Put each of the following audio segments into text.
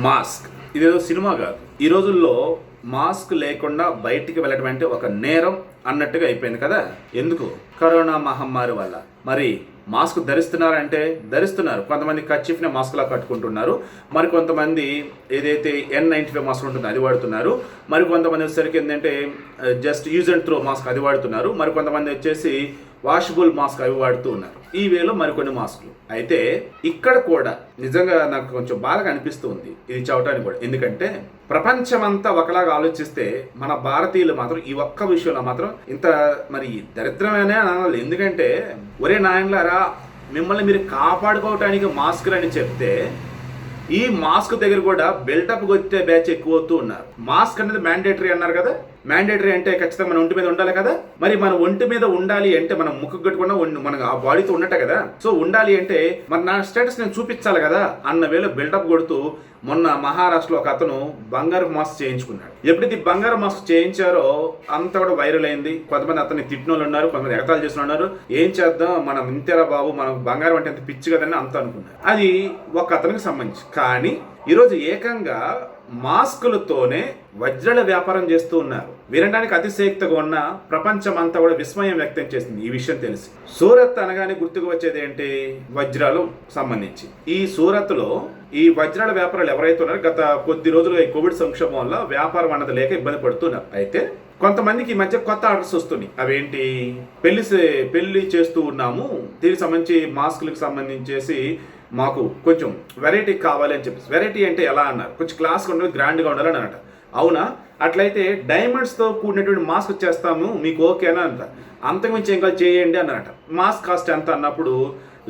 Mask. ఇదేదో cinema కాదు. ఈ రోజుల్లో మాస్క్ లేకుండా బయటికి వెళ్ళడం అంటే ఒక నేరం అన్నట్టుగా అయిపోయింది కదా? ఎందుకు? కరోనా మహమ్మారి వల్ల. మరి మాస్క్ ధరిస్తున్నారంటే ధరిస్తున్నారు. కొంతమంది కచ్చిఫ్ని మాస్క్లా కట్టుకుంటున్నారు. మరి కొంతమంది ఏదైతే ఎన్ నైంటీ ఫైవ్ మాస్క్ ఉంటుందో అది వాడుతున్నారు. మరి కొంతమంది వచ్చేసరికి ఏంటంటే just use and throw mask అది వాడుతున్నారు. మరి కొంతమంది వచ్చేసి వాషబుల్ మాస్క్ అవి వాడుతూ ఉన్నారు. ఈ వేలో మరికొన్ని మాస్కులు. అయితే ఇక్కడ కూడా నిజంగా నాకు కొంచెం బాధగా అనిపిస్తూ ఉంది ఇది చదవటానికి కూడా. ఎందుకంటే ప్రపంచమంతా ఒకలాగా ఆలోచిస్తే మన భారతీయులు మాత్రం ఈ ఒక్క విషయంలో మాత్రం ఇంత మరి దరిద్రమనే అనాలి ఎందుకంటే ఒరే నాయనలారా మిమ్మల్ని మీరు కాపాడుకోవటానికి మాస్కులు అని చెప్తే ఈ మాస్క్ దగ్గర కూడా బెల్టప్ కొట్టే బ్యాచ్ ఎక్కువ అవుతూ ఉన్నారు. మాస్క్ అనేది మ్యాండేటరీ అన్నారు కదా. మ్యాండేటరీ అంటే ఖచ్చితంగా మన ఒంటి మీద ఉండాలి కదా? మరి మన ఒంటి మీద ఉండాలి అంటే మనం ముక్కు కట్టుకున్నా మన ఆ బాడీతో ఉన్నట్టే కదా? సో ఉండాలి అంటే మరి నా స్టేటస్ నేను చూపించాలి కదా? అన్న వేళ బిల్డప్ కొడుతూ మొన్న మహారాష్ట్రలో ఒక అతను బంగారు మాస్క్ చేయించుకున్నాడు. ఎప్పుడైతే బంగారు మాస్క్ చేయించారో అంతా కూడా వైరల్ అయింది. కొంతమంది అతన్ని తిట్టిన వాళ్ళు ఉన్నారు కొంతమంది ఎగతాలు చేసిన ఉన్నారు. ఏం చేద్దాం? మనం ఇంతేరా బాబు మనం బంగారం అంటే అంత పిచ్చి కదని అంత అనుకున్నారు. అది ఒక అతనికి సంబంధించి. కానీ ఈరోజు ఏకంగా మాస్కులతోనే వజ్రాల వ్యాపారం చేస్తూ ఉన్నారు. వినడానికి అతిశయక్తగా ఉన్న ప్రపంచం అంతా కూడా విస్మయం వ్యక్తం చేసింది ఈ విషయం తెలిసి. సూరత్ అనగానే గుర్తుకు వచ్చేది ఏంటి? వజ్రాలు సంబంధించి. ఈ సూరత్లో ఈ వజ్రాల వ్యాపారాలు ఎవరైతే ఉన్నారో గత కొద్ది రోజులుగా ఈ కోవిడ్ సంక్షోభం వల్ల వ్యాపారం అన్నది లేక ఇబ్బంది పడుతున్నారు. అయితే కొంతమందికి ఈ మధ్య కొత్త ఆర్డర్స్ వస్తున్నాయి. అవేంటి? పెళ్ళి పెళ్ళి చేస్తూ ఉన్నాము. దీనికి సంబంధించి మాస్కులకు సంబంధించేసి మాకు కొంచెం వెరైటీ కావాలి అని చెప్పేసి. వెరైటీ అంటే ఎలా అన్నారు? కొంచెం క్లాస్గా ఉండాలి గ్రాండ్గా ఉండాలని అనట అవునా? అట్లయితే డైమండ్స్తో కూడినటువంటి మాస్క్ చేస్తాము మీకు ఓకేనా అంట. అంతకుమించి ఇంకా చేయండి అన్నారట మాస్క్ కాస్ట్ ఎంత అన్నప్పుడు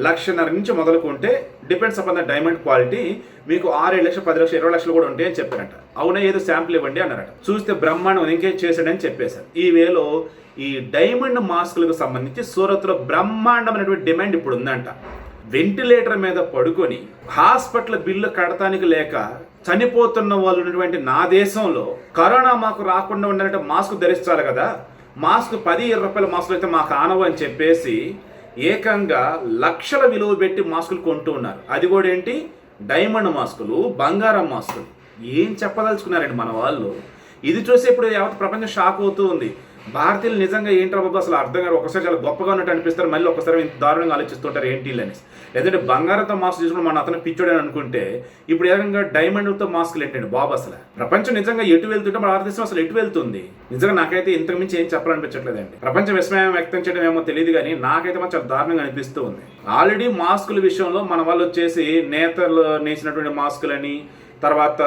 లక్షన్నర నుంచి మొదలుకుంటే depends upon the diamond quality మీకు ఆరేడు లక్షలు పది లక్షలు ఇరవై లక్షలు కూడా ఉంటాయని అని చెప్పారంట. అవునా? ఏదో శాంపుల్ ఇవ్వండి అన్నారట చూస్తే బ్రహ్మాండం ఇంకే చేశాడని చెప్పేశారు. ఈ వేలో ఈ డైమండ్ మాస్కులకు సంబంధించి సూరత్లో బ్రహ్మాండమైనటువంటి డిమాండ్ ఇప్పుడు ఉందంట. వెంటిలేటర్ మీద పడుకొని హాస్పిటల్ బిల్లు కడటానికి లేక చనిపోతున్న వాళ్ళు ఉన్నటువంటి నా దేశంలో కరోనా మాకు రాకుండా ఉండాలంటే మాస్క్ ధరించాలి కదా. మాస్క్ పది ఇరవై రూపాయల మాస్కులు అయితే మాకు ఆనవు అని చెప్పేసి ఏకంగా లక్షల విలువ పెట్టి మాస్కులు కొంటూ ఉన్నారు. అది కూడా ఏంటి? డైమండ్ మాస్కులు బంగారం మాస్కులు. ఏం చెప్పదలుచుకున్నారండి మన వాళ్ళు? ఇది చూసి ఇప్పుడు యావత్ ప్రపంచం షాక్ అవుతూ ఉంది. భారతీయులు నిజంగా ఏంట్రా బాబు? అసలు అర్థం కాదు. ఒకసారి చాలా గొప్పగా ఉన్నట్టు అనిపిస్తారు. మళ్ళీ ఒకసారి ఇంత దారుణంగా ఆలోచిస్తుంటారు ఏంటి అనేసి. లేదంటే బంగారంతో మాస్క్ తీసుకుని మన అతను పిచ్చోడు అని అనుకుంటే ఇప్పుడు ఏకంగా డైమండ్తో మాస్కులు ఏంటండి బాబు అసలు? ప్రపంచం నిజంగా ఎటు వెళ్తుంటే మన భారతదేశం అసలు ఎటు వెళ్తుంది? నిజంగా నాకైతే ఇంతకు మించి ఏం చెప్పాలనిపించట్లేదండి. ప్రపంచం విస్మయం వ్యక్తం చేయడం ఏమో తెలియదు కానీ నాకైతే మాత్రం చాలా దారుణంగా అనిపిస్తూ ఉంది ఆల్రెడీ మాస్కుల విషయంలో మన వాళ్ళు వచ్చేసి నేతలు నేసినటువంటి మాస్కులని తర్వాత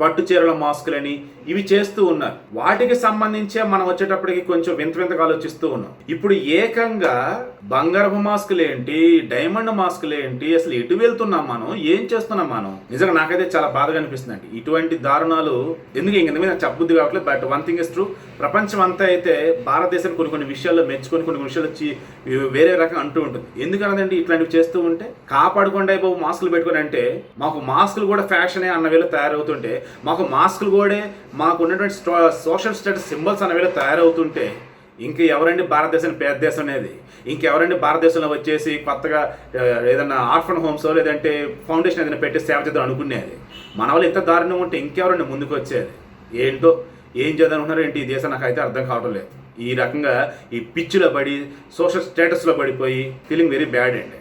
పట్టు చీరల మాస్కులని ఇవి చేస్తూ ఉన్నారు. వాటికి సంబంధించే మనం వచ్చేటప్పటికి కొంచెం వింత వింతగా ఆలోచిస్తూ ఉన్నాం. ఇప్పుడు ఏకంగా బంగారపు మాస్కులు ఏంటి డైమండ్ మాస్కులు ఏంటి అసలు ఎటు వెళ్తున్నాం మనం ఏం చేస్తున్నాం మనం? నిజంగా నాకైతే చాలా బాధగా అనిపిస్తుంది అండి ఇటువంటి దారుణాలు ఎందుకు ఇంక మీద చెప్పబుద్ధి కావట్లేదు but one thing is true ప్రపంచం అంతా అయితే భారతదేశం కొన్ని కొన్ని విషయాల్లో మెచ్చుకొని కొన్ని కొన్ని విషయాలు వచ్చి వేరే రకం అంటూ ఉంటుంది. ఎందుకన్నదండి ఇట్లాంటివి చేస్తూ ఉంటే? కాపాడుకుండా బాబు మాస్కులు పెట్టుకుని అంటే మాకు మాస్కులు కూడా ఫ్యాషనే అన్న వేళ తయారవుతుంటే మాకు మాస్కులు కూడా మాకు ఉన్నటువంటి సోషల్ స్టేటస్ సింబల్స్ అన్న వేళ తయారవుతుంటే ఇంక ఎవరండి భారతదేశం పేద దేశం అనేది? ఇంకెవరండి భారతదేశంలో వచ్చేసి కొత్తగా ఏదైనా ఏదన్నా ఆర్ఫన్ హోమ్స్ లేదంటే ఫౌండేషన్ ఏదైనా పెట్టి సేవ చేద్దాం అనుకునేది? మన వాళ్ళు ఇంత దారుణం ఉంటే ఇంకెవరండి ముందుకు వచ్చేది ఏంటో? ఏం చేద్దాం ఏంటి ఈ దేశం నాకు అయితే అర్థం కావడం లేదు. ఈ రకంగా ఈ పిచ్చిలో పడి సోషల్ స్టేటస్లో పడిపోయి ఫీలింగ్ వెరీ బ్యాడ్ అండి.